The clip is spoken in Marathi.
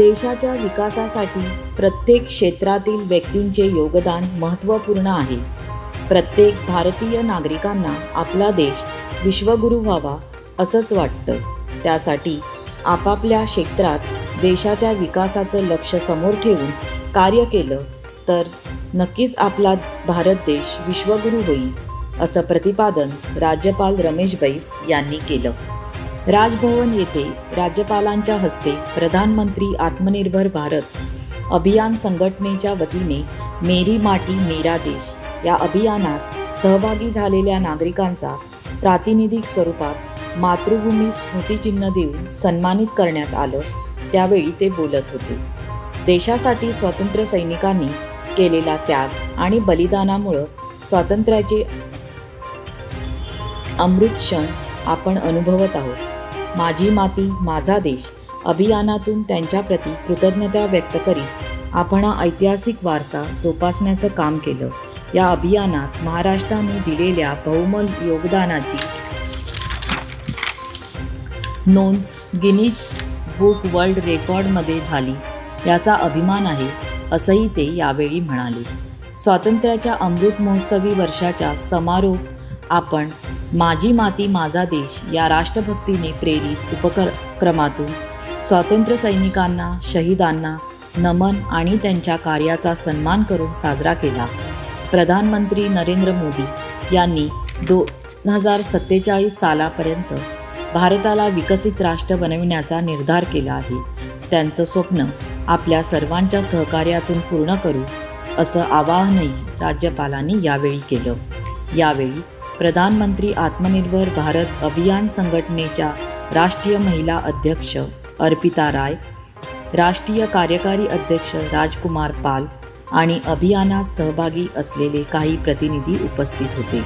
देशाच्या विकासासाठी प्रत्येक क्षेत्रातील व्यक्तींचे योगदान महत्त्वपूर्ण आहे. प्रत्येक भारतीय नागरिकांना आपला देश विश्वगुरू व्हावा असंच वाटतं. त्यासाठी आपापल्या क्षेत्रात देशाच्या विकासाचं लक्ष समोर ठेवून कार्य केलं तर नक्कीच आपला भारत देश विश्वगुरू होईल असं प्रतिपादन राज्यपाल रमेश बैस यांनी केलं. राजभवन येथे राज्यपालांच्या हस्ते प्रधानमंत्री आत्मनिर्भर भारत अभियान संघटनेच्या वतीने मेरी माटी मेरा देश या अभियानात सहभागी झालेल्या नागरिकांचा प्रातिनिधिक स्वरूपात मातृभूमी स्मृतिचिन्ह देऊन सन्मानित करण्यात आलं त्यावेळी ते बोलत होते. देशासाठी स्वातंत्र्य सैनिकांनी केलेला त्याग आणि बलिदानामुळं स्वातंत्र्याचे अमृत क्षण आपण अनुभवत आहोत. माझी माती माझा देश अभियानातून त्यांच्याप्रती कृतज्ञता व्यक्त करीत आपण ऐतिहासिक वारसा जोपासण्याचं काम केलं. या अभियानात महाराष्ट्राने दिलेल्या बहुमल योगदानाची नोंद गिनीज बुक वर्ल्ड रेकॉर्डमध्ये झाली. याचा अभिमान आहे असंही ते यावेळी म्हणाले. स्वातंत्र्याच्या अमृत महोत्सवी वर्षाच्या समारोप आपण माझी माती माझा देश या राष्ट्रभक्तीने प्रेरित उपक्रमातून स्वातंत्र्य सैनिकांना शहीदांना नमन आणि त्यांच्या कार्याचा सन्मान करून साजरा केला. प्रधानमंत्री नरेंद्र मोदी यांनी दोन हजार सत्तेचाळीस सालापर्यंत भारताला विकसित राष्ट्र बनविण्याचा निर्धार केला आहे. त्यांचं स्वप्न आपल्या सर्वांच्या सहकार्यातून पूर्ण करू असं आवाहनही राज्यपालांनी यावेळी केलं. यावेळी प्रधानमंत्री आत्मनिर्भर भारत अभियान संघटनेच्या राष्ट्रीय महिला अध्यक्ष अर्पिता राय राष्ट्रीय कार्यकारी अध्यक्ष राजकुमार पाल आणि अभियानात सहभागी असलेले काही प्रतिनिधी उपस्थित होते.